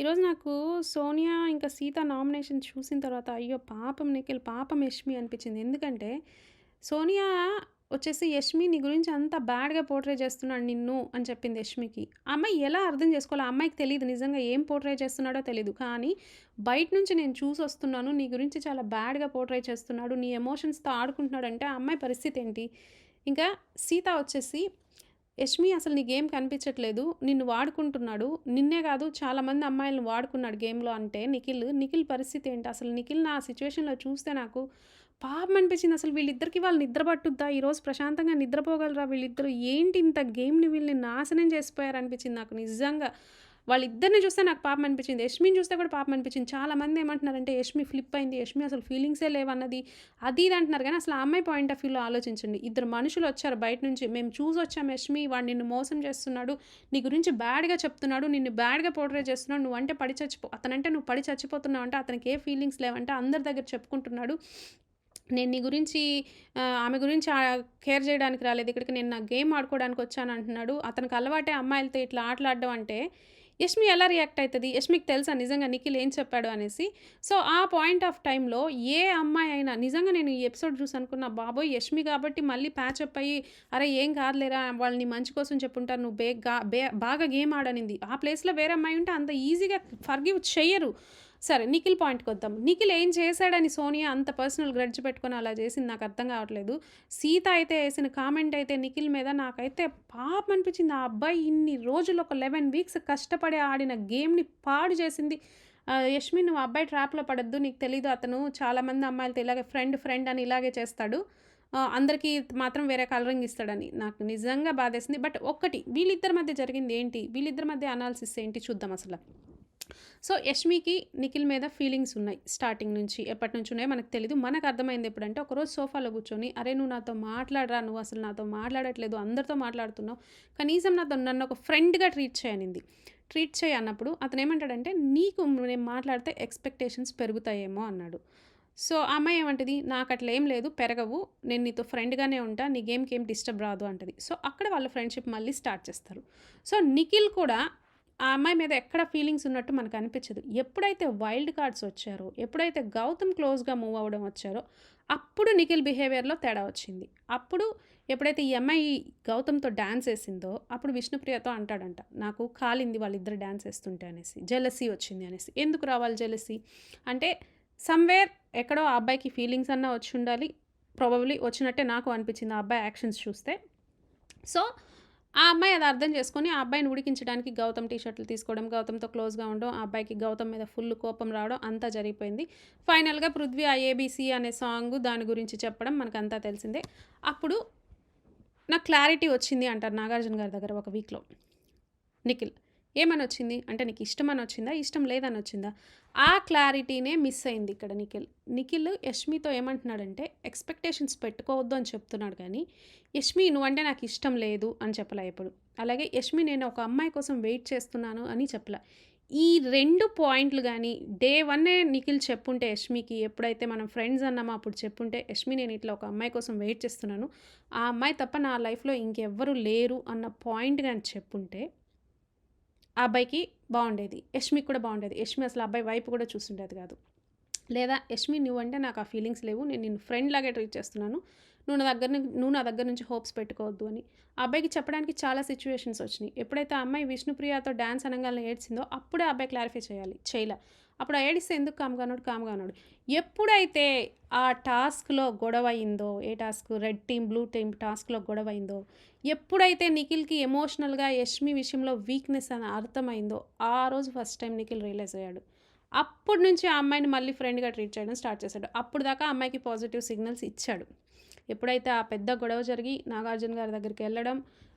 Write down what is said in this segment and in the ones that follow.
ఈరోజు నాకు సోనియా ఇంకా సీత నామినేషన్ చూసిన తర్వాత అయ్యో! పాపం నిఖిల్, పాపం యష్మి అనిపించింది. ఎందుకంటే సోనియా వచ్చేసి యష్మి నీ గురించి అంత బ్యాడ్‌గా పోర్ట్రే చేస్తున్నాడు నిన్ను అని చెప్పింది యష్మికి. అమ్మాయి ఎలా అర్థం చేసుకోవాలి? ఆ అమ్మాయికి తెలియదు నిజంగా ఏం పోర్ట్రే చేస్తున్నాడో తెలియదు కానీ బయట నుంచి నేను చూసి వస్తున్నాను నీ గురించి చాలా బ్యాడ్‌గా పోర్ట్రే చేస్తున్నాడు. నీ ఎమోషన్స్‌తో ఆడుకుంటున్నాడంటే ఆ అమ్మాయి పరిస్థితి ఏంటి? ఇంకా సీత వచ్చేసి యష్మి అసలు నీ గేమ్ కనిపించట్లేదు. నిన్ను వాడుకుంటున్నాడు. నిన్నే కాదు చాలామంది అమ్మాయిలను వాడుకున్నాడు గేమ్‌లో అంటే నిఖిల్. నిఖిల్ పరిస్థితి ఏంటి? అసలు నిఖిల్ నా సిచ్యువేషన్లో చూస్తే నాకు పాపం అనిపించింది. అసలు వీళ్ళిద్దరికి వాళ్ళు నిద్ర పట్టుద్దా? ఈరోజు ప్రశాంతంగా నిద్రపోగలరా వీళ్ళిద్దరు? ఏంటి ఇంత గేమ్‌ని వీళ్ళని నాశనం చేసిపోయారు అనిపించింది నాకు నిజంగా. వాళ్ళిద్దరిని చూస్తే నాకు పాపం అనిపించింది. యష్మిని చూస్తే కూడా పాపం అనిపించింది. చాలామంది ఏమంటున్నారంటే యష్మి ఫ్లిప్ అయింది. యష్మి అసలు ఫీలింగ్సే లేవన్నది అది ఇది అంటున్నారు కానీ అసలు ఆ అమ్మాయి పాయింట్ ఆఫ్ వ్యూలో ఆలోచించండి. ఇద్దరు మనుషులు వచ్చారు బయట నుంచి. మేము చూసి వచ్చాం యష్మి వాడు నిన్ను మోసం చేస్తున్నాడు. నీ గురించి బ్యాడ్‌గా చెప్తున్నాడు. నిన్ను బ్యాడ్‌గా పోర్ట్రే చేస్తున్నాడు. నువ్వంటే పడి చచ్చిపో అతనంటే నువ్వు పడి చచ్చిపోతున్నావు అంటే అతనికి ఏ ఫీలింగ్స్ లేవంటే అందరి దగ్గర చెప్పుకుంటున్నాడు. నేను నీ గురించి ఆమె గురించి కేర్ చేయడానికి రాలేదు. ఇక్కడికి నేను నా గేమ్ ఆడుకోవడానికి వచ్చాను అంటున్నాడు. అతనికి అలవాటే అమ్మాయిలతో ఇట్లా ఆటలాడడం అంటే యష్మి ఎలా రియాక్ట్ అవుతుంది యష్మికి తెలుసా నిజంగా నిఖిల్ ఏం చెప్పాడు అనేసి. సో, ఆ పాయింట్ ఆఫ్ టైంలో ఏ అమ్మాయి అయినా నిజంగా నేను ఈ ఎపిసోడ్ చూసి అనుకున్న బాబోయ్! యష్మి కాబట్టి మళ్ళీ ప్యాచప్ అయ్యి అరే! ఏం కాదులేరా వాళ్ళని మంచి కోసం చెప్పుంటారు. నువ్వు బేగ్‌గా బే బాగా గేమ్ ఆడనింది. ఆ ప్లేస్‌లో వేరే అమ్మాయి ఉంటే అంత ఈజీగా ఫర్‌గివ్ చెయ్యరు. సరే నిఖిల్ పాయింట్‌కొద్దాం. నిఖిల్ ఏం చేశాడని సోనియా అంత పర్సనల్ గ్రడ్జ్ పెట్టుకొని అలా చేసింది నాకు అర్థం కావట్లేదు. సీత అయితే వేసిన కామెంట్ అయితే నిఖిల్ మీద నాకైతే పాపం అనిపించింది. ఆ అబ్బాయి ఇన్ని రోజులు ఒక 11 వీక్స్ కష్టపడి ఆడిన గేమ్‌ని పాడు చేసింది. ఆహ్, యష్మి నువ్వు అబ్బాయి ట్రాప్‌లో పడొద్దు. నీకు తెలీదు అతను చాలామంది అమ్మాయిలతో ఇలాగే ఫ్రెండ్, ఫ్రెండ్ అని ఇలాగే చేస్తాడు. అందరికీ మాత్రం వేరే కలరింగ్ ఇస్తాడని. నాకు నిజంగా బాధేసింది. బట్ ఒక్కటి వీళ్ళిద్దరి మధ్య జరిగింది ఏంటి? వీళ్ళిద్దరి మధ్య అనాలిసిస్ ఏంటి చూద్దాం అసలు సో, యష్మికి నిఖిల్ మీద ఫీలింగ్స్ ఉన్నాయి. స్టార్టింగ్ నుంచి ఎప్పటి నుంచి ఉన్నాయో మనకు తెలియదు మనకు అర్థమైంది ఎప్పుడంటే ఒకరోజు సోఫాలో కూర్చొని అరే! నువ్వు నాతో మాట్లాడరా నువ్వు అసలు నాతో మాట్లాడట్లేదు. అందరితో మాట్లాడుతున్నావు. కనీసం నాతో నన్ను ఒక ఫ్రెండ్‌గా ట్రీట్ చేయనింది ట్రీట్ చేయి అన్నప్పుడు అతను ఏమంటాడంటే నీకు నేను మాట్లాడితే ఎక్స్‌పెక్టేషన్స్ పెరుగుతాయేమో అన్నాడు. సో, ఆ అమ్మాయి ఏమంటది? నాకు అట్లా ఏం లేదు పెరగవు. నేను నీతో ఫ్రెండ్‌గానే ఉంటా. నీ గేమ్‌కి ఏం డిస్టర్బ్ రాదు అంటది. సో, అక్కడ వాళ్ళ ఫ్రెండ్‌షిప్ మళ్ళీ స్టార్ట్ చేస్తారు. సో, నిఖిల్ కూడా ఆ అమ్మాయి మీద ఎక్కడ ఫీలింగ్స్ ఉన్నట్టు మనకు అనిపించదు. ఎప్పుడైతే వైల్డ్ కార్డ్స్ వచ్చారో, ఎప్పుడైతే గౌతమ్ క్లోజ్‌గా మూవ్ అవ్వడం వచ్చారో, అప్పుడు నిఖిల్ బిహేవియర్‌లో తేడా వచ్చింది. అప్పుడు ఎప్పుడైతే ఈ అమ్మాయి గౌతమ్‌తో డ్యాన్స్ వేసిందో అప్పుడు విష్ణుప్రియతో అంటాడంట. నాకు కాలింది వాళ్ళిద్దరు డ్యాన్స్ వేస్తుంటే అనేసి. జెలసీ వచ్చింది అనేసి. ఎందుకు రావాలి జెలసీ? అంటే సమ్‌వేర్ ఎక్కడో ఆ అబ్బాయికి ఫీలింగ్స్ అన్నా వచ్చుండాలి. ప్రాబబ్లీ వచ్చినట్టే నాకు అనిపించింది ఆ అబ్బాయి యాక్షన్స్ చూస్తే. సో, ఆ అమ్మాయి అది అర్థం చేసుకొని ఆ అబ్బాయిని ఉడికించడానికి గౌతమ్ టీషర్ట్లు తీసుకోవడం, గౌతమ్‌తో క్లోజ్‌గా ఉండడం, ఆ అబ్బాయికి గౌతమ్ మీద ఫుల్ కోపం రావడం అంతా జరిగిపోయింది. ఫైనల్‌గా 'పృథ్వీ ఆ ఏబీసీ' అనే సాంగ్ దాని గురించి చెప్పడం మనకంతా తెలిసిందే. అప్పుడు నాకు క్లారిటీ వచ్చింది అంటారు నాగార్జున గారి దగ్గర ఒక వీక్‌లో. నిఖిల్. ఏమని వచ్చింది? అంటే నీకు ఇష్టమని వచ్చిందా? ఇష్టం లేదని వచ్చిందా? ఆ క్లారిటీనే మిస్ అయింది ఇక్కడ నిఖిల్. నిఖిల్ యష్మితో ఏమంటున్నాడంటే ఎక్స్‌పెక్టేషన్స్ పెట్టుకోవద్దు అని చెప్తున్నాడు కానీ, యష్మి నువ్వంటే నాకు ఇష్టం లేదు అని చెప్పలే ఎప్పుడు. అలాగే యష్మి నేను ఒక అమ్మాయి కోసం వెయిట్ చేస్తున్నాను అని చెప్పలే. ఈ రెండు పాయింట్లు కానీ డే వన్నే నిఖిల్ చెప్పుంటే యష్మికి ఎప్పుడైతే మనం ఫ్రెండ్స్ అన్నామో అప్పుడు చెప్పుంటే, యష్మి నేను ఇట్లా ఒక అమ్మాయి కోసం వెయిట్ చేస్తున్నాను. ఆ అమ్మాయి తప్ప నా లైఫ్‌లో ఇంకెవ్వరు లేరు అన్న పాయింట్ కానీ చెప్పుంటే ఆ అబ్బాయికి బాగుండేది యష్మికి కూడా బాగుండేది యష్మి అసలు ఆ అబ్బాయి వైపు కూడా చూసుండేది కాదు. లేదా యష్మి నువ్వు అంటే నాకు ఆ ఫీలింగ్స్ లేవు. నేను నిన్ను ఫ్రెండ్ లాగే ట్రీట్ చేస్తున్నాను. నువ్వు నా దగ్గర నువ్వు నా దగ్గర నుంచి హోప్స్ పెట్టుకోవద్దు అని. ఆ అబ్బాయికి చెప్పడానికి చాలా సిచ్యువేషన్స్ వచ్చినాయి. ఎప్పుడైతే ఆ అమ్మాయి విష్ణుప్రియతో డాన్స్ అనగానే ఏడ్చిందో అప్పుడే ఆ అబ్బాయి క్లారిఫై చేయాలి. చేయలే అప్పుడు ఆ ఏడిస్తే ఎందుకు కామ్‌గా ఉన్నాడు? కామ్‌గా ఉన్నాడు. ఎప్పుడైతే ఆ టాస్క్‌లో గొడవ అయిందో, ఏ task? Red team, blue team టాస్క్‌లో గొడవ అయిందో, ఎప్పుడైతే నిఖిల్‌కి ఎమోషనల్‌గా యష్మి విషయంలో వీక్‌నెస్ అని అర్థమైందో, ఆ రోజు ఫస్ట్ టైం నిఖిల్ రియలైజ్ అయ్యాడు. అప్పటి నుంచి ఆ అమ్మాయిని మళ్ళీ ఫ్రెండ్‌గా ట్రీట్ చేయడం స్టార్ట్ చేశాడు. అప్పుడు దాకా అమ్మాయికి పాజిటివ్ సిగ్నల్స్ ఇచ్చాడు. ఎప్పుడైతే ఆ పెద్ద గొడవ జరిగి నాగార్జున గారి దగ్గరికి వెళ్ళడం,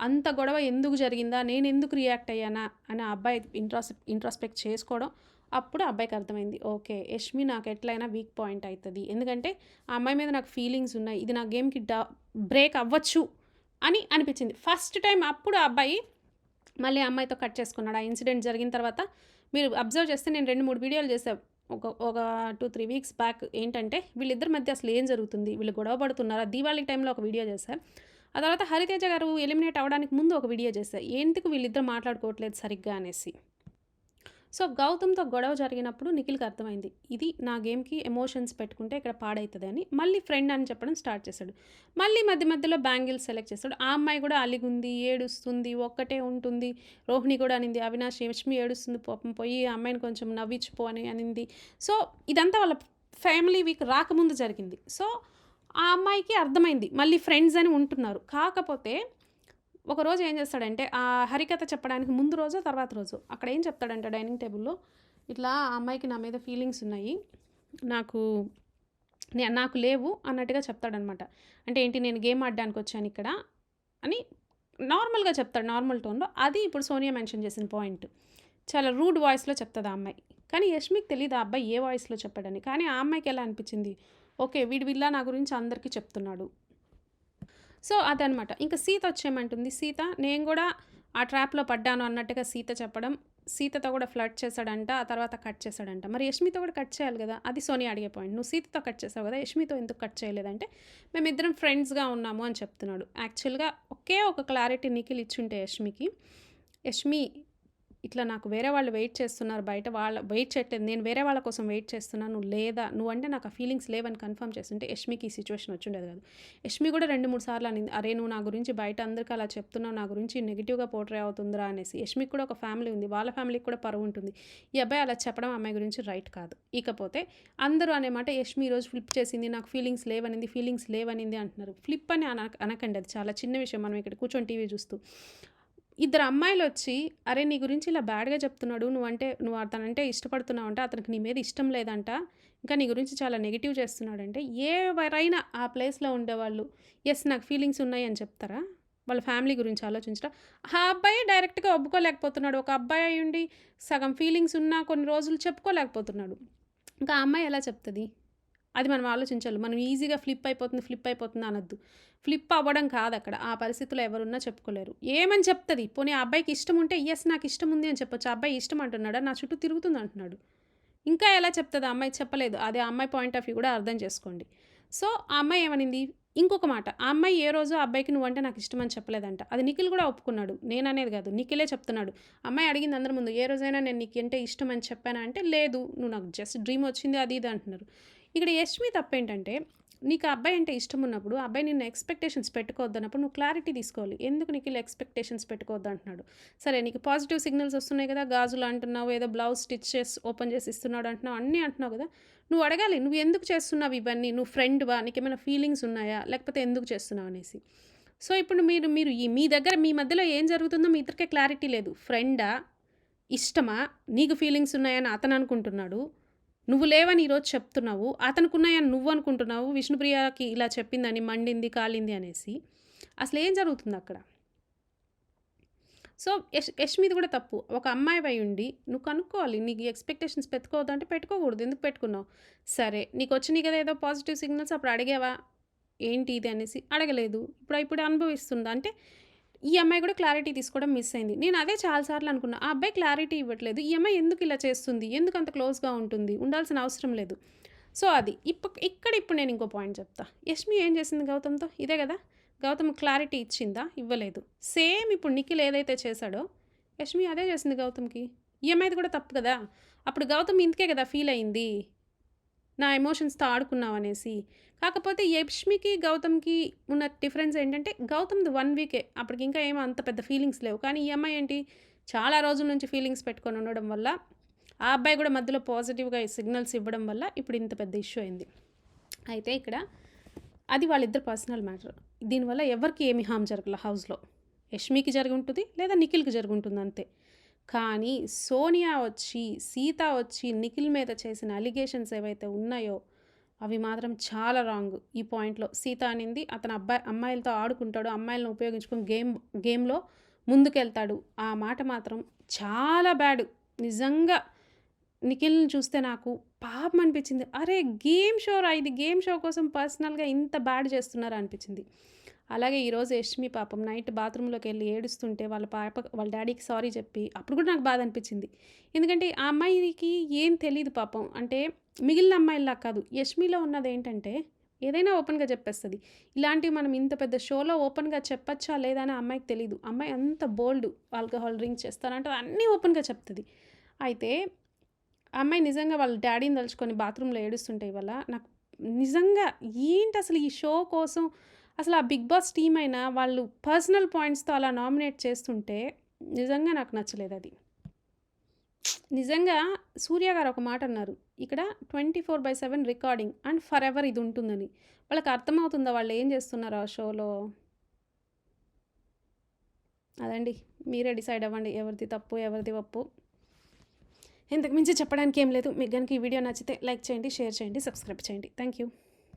అంత గొడవ ఎందుకు జరిగిందా? నేను ఎందుకు రియాక్ట్ అయ్యానా? అని ఆ అబ్బాయి ఇంట్రాస్ ఇంట్రాస్పెక్ట్ చేసుకోవడం. అప్పుడు అబ్బాయికి అర్థమైంది. ఓకే. యష్మి నాకు ఎట్లయినా వీక్ పాయింట్ అవుతుంది ఎందుకంటే ఆ అమ్మాయి మీద నాకు ఫీలింగ్స్ ఉన్నాయి. ఇది నా గేమ్‌కి డ బ్రేక్ అవ్వచ్చు అని అనిపించింది. ఫస్ట్ టైం అప్పుడు ఆ అబ్బాయి మళ్ళీ అమ్మాయితో కట్ చేసుకున్నాడు. ఆ ఇన్సిడెంట్ జరిగిన తర్వాత మీరు అబ్జర్వ్ చేస్తే నేను 2, 3 వీడియోలు చేసాను ఒక ఒక 2, 3 వీక్స్ బ్యాక్ ఏంటంటే వీళ్ళిద్దరి మధ్య అసలు ఏం జరుగుతుంది? వీళ్ళు గొడవ పడుతున్నారా? దీవాళి టైంలో ఒక వీడియో చేశారు ఆ తర్వాత హరితేజ గారు ఎలిమినేట్ అవ్వడానికి ముందు ఒక వీడియో చేశారు ఎందుకు వీళ్ళిద్దరు మాట్లాడుకోవట్లేదు సరిగ్గా అనేసి. సో గౌతమ్‌తో గొడవ జరిగినప్పుడు నిఖిల్‌కి అర్థమైంది. ఇది నా గేమ్‌కి ఎమోషన్స్ పెట్టుకుంటే ఇక్కడ పాడైతుంది అని. మళ్ళీ ఫ్రెండ్ అని చెప్పడం స్టార్ట్ చేశాడు. మళ్ళీ మధ్య మధ్యలో బ్యాంగిల్స్ సెలెక్ట్ చేస్తాడు. ఆ అమ్మాయి కూడా అలిగుంది, ఏడుస్తుంది, ఒక్కటే ఉంటుంది. రోహిణి కూడా అనింది, అవినాష్, యష్మి ఏడుస్తుంది పాపం పోయి ఆ అమ్మాయిని కొంచెం నవ్వించిపో అని అనింది. సో ఇదంతా వాళ్ళ ఫ్యామిలీ వీక్ రాకముందు జరిగింది. సో ఆ అమ్మాయికి అర్థమైంది. మళ్ళీ ఫ్రెండ్స్ అని ఉంటున్నారు. కాకపోతే ఒకరోజు ఏం చేస్తాడంటే ఆ హరికథ చెప్పడానికి ముందు రోజు తర్వాత రోజు అక్కడ ఏం చెప్తాడంటే డైనింగ్ టేబుల్‌లో ఇట్లా ఆ అమ్మాయికి నా మీద ఫీలింగ్స్ ఉన్నాయి. నాకు నాకు లేవు అన్నట్టుగా చెప్తాడనమాట. అంటే ఏంటి నేను గేమ్ ఆడడానికి వచ్చాను ఇక్కడ అని నార్మల్‌గా చెప్తాడు. నార్మల్ టోన్‌లో. అది ఇప్పుడు సోనియా మెన్షన్ చేసిన పాయింట్. చాలా రూడ్ వాయిస్‌లో చెప్తుంది ఆ అమ్మాయి. కానీ యష్మికి తెలియదు ఆ అబ్బాయి ఏ వాయిస్‌లో చెప్పాడని. కానీ ఆ అమ్మాయికి ఎలా అనిపించింది? ఓకే. వీడు విల్లా నా గురించి అందరికీ చెప్తున్నాడు. సో అదనమాట. ఇంకా సీత వచ్చేయమంటుంది. సీత నేను కూడా ఆ ట్రాప్‌లో పడ్డాను అన్నట్టుగా సీత చెప్పడం. సీతతో కూడా ఫ్లడ్ చేశాడంట. ఆ తర్వాత కట్ చేశాడంట. మరి యష్మితో కూడా కట్ చేయాలి కదా అది సోనీ అడిగే పాయింట్. నువ్వు సీతతో కట్ చేసావు కదా యష్మితో ఎందుకు కట్ చేయలేదంటే మేమిద్దరం ఫ్రెండ్స్‌గా ఉన్నాము అని చెప్తున్నాడు. యాక్చువల్‌గా ఒకే ఒక క్లారిటీ నిఖిల్ ఇచ్చుంటే యష్మికి, యష్మి ఇట్లా నాకు వేరే వాళ్ళు వెయిట్ చేస్తున్నారు బయట. వాళ్ళ వెయిట్ చేయట్లేదు. నేను వేరే వాళ్ళ కోసం వెయిట్ చేస్తున్నాను. లేదా నువ్వు అంటే నాకు ఆ ఫీలింగ్స్ లేవని కన్ఫర్మ్ చేస్తుంటే యష్మికి ఈ వచ్చి ఉండేది కాదు. యష్మి కూడా 2, 3 సార్లు అనింది. అరే! నువ్వు నా గురించి బయట అందరికి అలా చెప్తున్నావు. నా గురించి నెగిటివ్గా పోర్ట్రే అవుతుందిరా అనేసి. యష్మికి కూడా ఒక ఫ్యామిలీ ఉంది. వాళ్ళ ఫ్యామిలీకి కూడా పరువు ఉంటుంది. ఈ అబ్బాయి అలా చెప్పడం అమ్మాయి గురించి రైట్ కాదు. ఇకపోతే అందరూ అనే మాట యష్మి ఈరోజు ఫ్లిప్ చేసింది. నాకు ఫీలింగ్స్ లేవనింది, ఫీలింగ్స్ లేవనింది అంటున్నారు. ఫ్లిప్ అని అన అనకండి. అది చాలా చిన్న విషయం. మనం ఇక్కడ కూర్చొని టీవీ చూస్తూ. ఇద్దరు అమ్మాయిలు వచ్చి అరే! నీ గురించి ఇలా బ్యాడ్‌గా చెప్తున్నాడు. నువ్వంటే నువ్వు అతనంటే ఇష్టపడుతున్నావు అంటే అతనికి నీ మీద ఇష్టం లేదంట. ఇంకా నీ గురించి చాలా నెగిటివ్ చేస్తున్నాడంటే ఎవరైనా ఆ ప్లేస్‌లో ఉండేవాళ్ళు ఎస్ నాకు ఫీలింగ్స్ ఉన్నాయి అని చెప్తారా? వాళ్ళ ఫ్యామిలీ గురించి ఆలోచించరా? ఆ అబ్బాయి డైరెక్ట్‌గా ఒప్పుకోలేకపోతున్నాడు. ఒక అబ్బాయి అయ్యుండి సగం ఫీలింగ్స్ ఉన్నా కొన్ని రోజులు చెప్పుకోలేకపోతున్నాడు. ఇంకా ఆ అమ్మాయి ఎలా చెప్తుంది అది మనం ఆలోచించాలి. మనం ఈజీగా ఫ్లిప్ అయిపోతుంది, ఫ్లిప్ అయిపోతుంది అనొద్దు. ఫ్లిప్ అవ్వడం కాదక్కడ. ఆ పరిస్థితిలో ఎవరున్నా చెప్పుకోలేరు. ఏమని చెప్తుంది పోనీ ఆ అబ్బాయికి ఇష్టం ఉంటే ఎస్ నాకు ఇష్టం ఉంది అని చెప్పొచ్చు. ఆ అబ్బాయి ఇష్టం అంటున్నాడా? నా చుట్టూ తిరుగుతుంది అంటున్నాడు. ఇంకా ఎలా చెప్తుంది ఆ అమ్మాయి? చెప్పలేదు. అది అమ్మాయి పాయింట్ ఆఫ్ వ్యూ కూడా అర్థం చేసుకోండి. సో ఆ అమ్మాయి ఏమనింది? ఇంకొక మాట. ఆ అమ్మాయి ఏ రోజు ఆ అబ్బాయికి నువ్వంటే నాకు ఇష్టం అని చెప్పలేదంట. అది నిఖిల్ కూడా ఒప్పుకున్నాడు. నేననేది కాదు. నిఖిలే చెప్తున్నాడు. అమ్మాయి అడిగింది అందరి ముందు. ఏ రోజైనా నేను నీకు అంటే ఇష్టం అని చెప్పానా అంటే లేదు. నువ్వు నాకు జస్ట్ డ్రీమ్ వచ్చింది అది ఇది అంటున్నారు. ఇక్కడ యష్మి తప్పేంటంటే నీకు అబ్బాయి అంటే ఇష్టం ఉన్నప్పుడు అబ్బాయి నిన్ను ఎక్స్‌పెక్టేషన్స్ పెట్టుకోవద్దన్నప్పుడు నువ్వు క్లారిటీ తీసుకోవాలి. ఎందుకు నిఖిల్ ఎక్స్‌పెక్టేషన్స్ పెట్టుకోవద్దు అంటున్నాడు. సరే నీకు పాజిటివ్ సిగ్నల్స్ వస్తున్నాయి కదా! గాజులు అంటున్నావు. ఏదో బ్లౌజ్ స్టిచ్ చేసి ఓపెన్ చేసి ఇస్తున్నాడు అంటున్నావు. అన్నీ అంటున్నావు కదా! నువ్వు అడగాలి. నువ్వు ఎందుకు చేస్తున్నావు ఇవన్నీ? నువ్వు ఫ్రెండ్‌వా? ఏమైనా ఫీలింగ్స్ ఉన్నాయా? లేకపోతే ఎందుకు చేస్తున్నావు అనేసి. సో ఇప్పుడు మీరు మీరు ఈ మీ దగ్గర మీ మధ్యలో ఏం జరుగుతుందో మీ ఇద్దరికే క్లారిటీ లేదు. ఫ్రెండా? ఇష్టమా? నీకు ఫీలింగ్స్ ఉన్నాయని అతను అనుకుంటున్నాడు. నువ్వు లేవని ఈరోజు చెప్తున్నావు. అతనుకున్నాయని నువ్వు అనుకుంటున్నావు. విష్ణుప్రియకి ఇలా చెప్పిందని మండింది, కాలింది అనేసి. అసలు ఏం జరుగుతుంది అక్కడ? సో యష్ మీద కూడా తప్పు. ఒక అమ్మాయి అమ్మాయివై ఉండి నువ్వు కనుక్కోవాలి. నీకు ఎక్స్‌పెక్టేషన్స్ పెట్టుకోవద్దు అంటే పెట్టుకోకూడదు. ఎందుకు పెట్టుకున్నావు? సరే నీకు వచ్చినాయి కదా ఏదో పాజిటివ్ సిగ్నల్స్ అప్పుడు అడిగావా? ఏంటి ఇది అనేసి? అడగలేదు. ఇప్పుడు ఇప్పుడు అనుభవిస్తుందా? అంటే ఈ అమ్మాయి కూడా క్లారిటీ తీసుకోవడం మిస్ అయింది. నేను అదే చాలా సార్లు అనుకున్నా. ఆ అబ్బాయి క్లారిటీ ఇవ్వట్లేదు. ఈ అమ్మాయి ఎందుకు ఇలా చేస్తుంది? ఎందుకు అంత క్లోజ్‌గా ఉంటుంది? ఉండాల్సిన అవసరం లేదు. సో అది. ఇప్ప ఇక్కడ ఇప్పుడు నేను ఇంకో పాయింట్ చెప్తా. యష్మి ఏం చేసింది గౌతమ్‌తో? ఇదే కదా! గౌతమ్ క్లారిటీ ఇచ్చిందా? ఇవ్వలేదు. సేమ్ ఇప్పుడు నిఖిల్ ఏదైతే చేశాడో యష్మి అదే చేసింది గౌతమ్‌కి. ఈ అమ్మాయిది కూడా తప్పు కదా! అప్పుడు గౌతమ్ ఇంతకే కదా ఫీల్ అయింది. నా ఎమోషన్స్‌తో ఆడుకున్నావు అనేసి. కాకపోతే యష్మికి, గౌతమ్‌కి ఉన్న డిఫరెన్స్ ఏంటంటే గౌతమ్‌ది వన్ వీకే. అప్పటికి ఇంకా ఏమో అంత పెద్ద ఫీలింగ్స్ లేవు. కానీ ఈ అమ్మాయి ఏంటి చాలా రోజుల నుంచి ఫీలింగ్స్ పెట్టుకొని ఉండడం వల్ల ఆ అబ్బాయి కూడా మధ్యలో పాజిటివ్‌గా సిగ్నల్స్ ఇవ్వడం వల్ల ఇప్పుడు ఇంత పెద్ద ఇష్యూ అయింది. అయితే ఇక్కడ అది వాళ్ళిద్దరు పర్సనల్ మ్యాటర్. దీనివల్ల ఎవరికి ఏమి హామ్ జరగల హౌస్‌లో. యష్మికి జరిగి ఉంటుంది లేదా నిఖిల్‌కి జరిగి ఉంటుంది అంతే. కానీ సోనియా వచ్చి, సీత వచ్చి నిఖిల్ మీద చేసిన అలిగేషన్స్ ఏవైతే ఉన్నాయో అవి మాత్రం చాలా రాంగ్ ఈ పాయింట్‌లో. సీత అనింది అతను అబ్బాయి అమ్మాయిలతో ఆడుకుంటాడు. అమ్మాయిలను ఉపయోగించుకొని గేమ్ గేమ్‌లో ముందుకెళ్తాడు. ఆ మాట మాత్రం చాలా బ్యాడ్. నిజంగా నిఖిల్‌ని చూస్తే నాకు పాపం అనిపించింది. అరే! గేమ్ షోరా ఇది. గేమ్ షో కోసం పర్సనల్‌గా ఇంత బ్యాడ్ చేస్తున్నారా అనిపించింది. అలాగే ఈరోజు యష్మి పాపం నైట్ బాత్రూంలోకి వెళ్ళి ఏడుస్తుంటే వాళ్ళ పాప వాళ్ళ డాడీకి సారీ చెప్పి అప్పుడు కూడా నాకు బాధ అనిపించింది. ఎందుకంటే ఆ అమ్మాయికి ఏం తెలియదు పాపం. అంటే మిగిలిన అమ్మాయిలా కాదు. యష్మిలో ఉన్నది ఏంటంటే ఏదైనా ఓపెన్‌గా చెప్పేస్తుంది ఇలాంటివి మనం ఇంత పెద్ద షోలో ఓపెన్‌గా చెప్పచ్చా లేదా అని అమ్మాయికి తెలియదు అమ్మాయి అంత బోల్డ్. ఆల్కహాల్ డ్రింక్ చేస్తారంటే అన్నీ ఓపెన్‌గా చెప్తుంది అయితే అమ్మాయి నిజంగా వాళ్ళ డాడీని తలుచుకొని బాత్రూంలో ఏడుస్తుంటే ఇవాళ నాకు నిజంగా ఏంటి అసలు ఈ షో కోసం? అసలు ఆ బిగ్ బాస్ టీం అయినా వాళ్ళు పర్సనల్ పాయింట్స్తో అలా నామినేట్ చేస్తుంటే నిజంగా నాకు నచ్చలేదు అది. నిజంగా సూర్య గారు ఒక మాట అన్నారు ఇక్కడ twenty four by seven recording and forever ఇది ఉంటుందని. వాళ్ళకి అర్థమవుతుందా వాళ్ళు ఏం చేస్తున్నారు ఆ షోలో? అదండి మీరే డిసైడ్ అవ్వండి ఎవరిది తప్పు ఎవరిది ఒప్పు. ఇంతకు మించి చెప్పడానికి ఏం లేదు. మీకు కనుక ఈ వీడియో నచ్చితే లైక్ చేయండి షేర్ చేయండి సబ్స్క్రైబ్ చేయండి. Thank you.